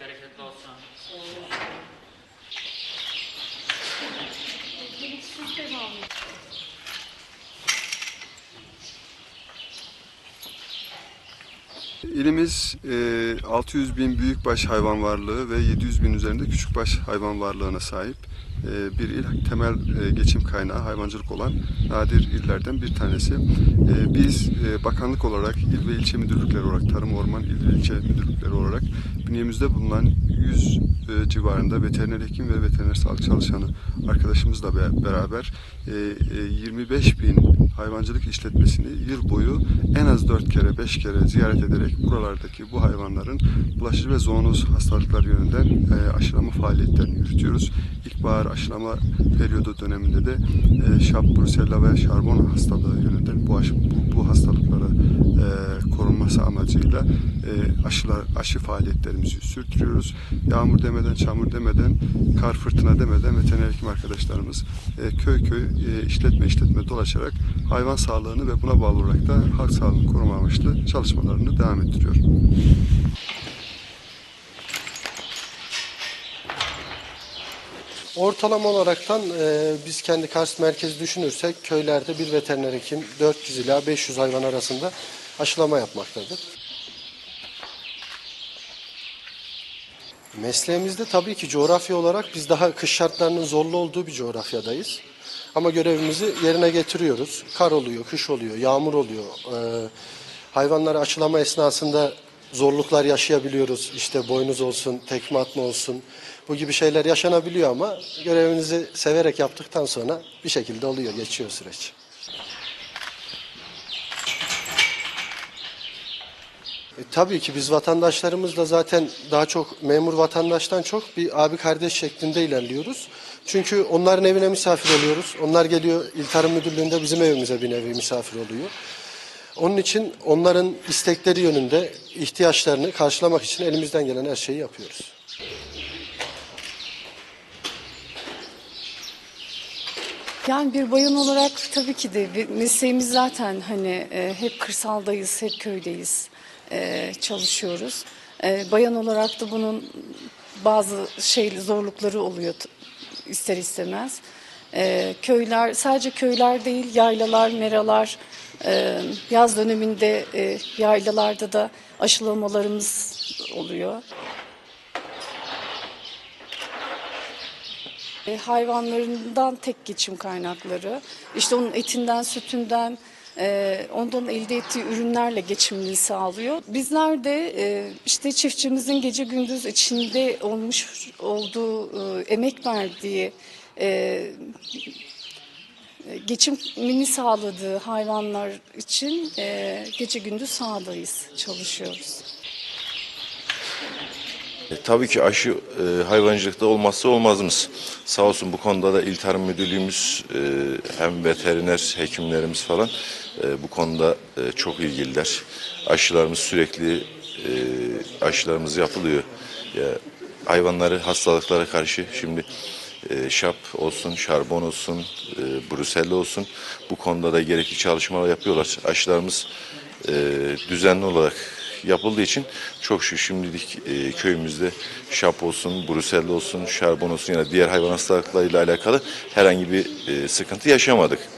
Bereketli olsun. İlimiz e, 600 bin büyükbaş hayvan varlığı ve 700 bin üzerinde küçükbaş hayvan varlığına sahip. e, bir il. Temel e, geçim kaynağı hayvancılık olan nadir illerden bir tanesi. E, Biz e, bakanlık olarak, il ve ilçe müdürlükleri olarak, tarım, orman, il ve ilçe müdürlükleri olarak bünyemizde bulunan 100 e, civarında veteriner hekim ve veteriner sağlık çalışanı arkadaşımızla be- beraber e, e, 25 bin hayvancılık işletmesini yıl boyu en az 4 kere 5 kere ziyaret ederek buralardaki bu hayvanların bulaşıcı ve zoonoz hastalıklar yönünden e, aşılama faaliyetlerini yürütüyoruz. İlkbahar aşılama periyodu döneminde de e, şap, brusella ve şarbon hastalığı yönünden bu, aşı, bu, bu hastalıkları e, korunması amacıyla e, aşılar, aşı faaliyetlerimizi sürdürüyoruz. Yağmur demeden, çamur demeden, kar fırtına demeden veteriner hekim arkadaşlarımız e, köy köy e, işletme işletme dolaşarak hayvan sağlığını ve buna bağlı olarak da halk sağlığını koruma amaçlı çalışmalarını devam ettiriyor. Ortalama olaraktan e, biz kendi Kars merkezi düşünürsek köylerde bir veteriner hekim 400 ila 500 hayvan arasında aşılama yapmaktadır. Mesleğimizde tabii ki coğrafya olarak biz daha kış şartlarının zorlu olduğu bir coğrafyadayız. Ama görevimizi yerine getiriyoruz. Kar oluyor, kış oluyor, yağmur oluyor. Ee, hayvanları aşılama esnasında zorluklar yaşayabiliyoruz. İşte boynuz olsun, tekme atma olsun. Bu gibi şeyler yaşanabiliyor ama görevimizi severek yaptıktan sonra bir şekilde oluyor, geçiyor süreç. E, tabii ki biz vatandaşlarımızla zaten daha çok memur vatandaştan çok bir abi kardeş şeklinde ilerliyoruz. Çünkü onların evine misafir oluyoruz. Onlar geliyor İl Tarım Müdürlüğü'nde bizim evimize bir nevi misafir oluyor. Onun için onların istekleri yönünde ihtiyaçlarını karşılamak için elimizden gelen her şeyi yapıyoruz. Yani bir bayan olarak tabii ki de mesleğimiz zaten hani e, hep kırsaldayız, hep köydeyiz, e, çalışıyoruz. E, bayan olarak da bunun bazı şey zorlukları oluyor ister istemez. E, köyler sadece köyler değil, yaylalar, meralar, e, yaz döneminde e, yaylalarda da aşılamalarımız oluyor. E, hayvanlarından tek geçim kaynakları. İşte onun etinden, sütünden, ondan elde ettiği ürünlerle geçimini sağlıyor. Bizler de işte çiftçimizin gece gündüz içinde olmuş olduğu, emek verdiği, e, geçimini sağladığı hayvanlar için e, gece gündüz sahadayız, çalışıyoruz. E, tabii ki aşı e, hayvancılıkta olmazsa olmazımız. Sağ olsun bu konuda da İl Tarım Müdürlüğümüz e, hem veteriner hekimlerimiz falan e, bu konuda e, çok ilgililer. Aşılarımız sürekli e, aşılarımız yapılıyor. Ya, hayvanları hastalıklara karşı şimdi e, şap olsun, şarbon olsun, e, brusella olsun bu konuda da gerekli çalışmalar yapıyorlar. Aşılarımız e, düzenli olarak yapıldığı için çok şükür şimdilik e, köyümüzde şap olsun, brusella olsun, şarbon olsun yani diğer hayvan hastalıklarıyla alakalı herhangi bir e, sıkıntı yaşamadık.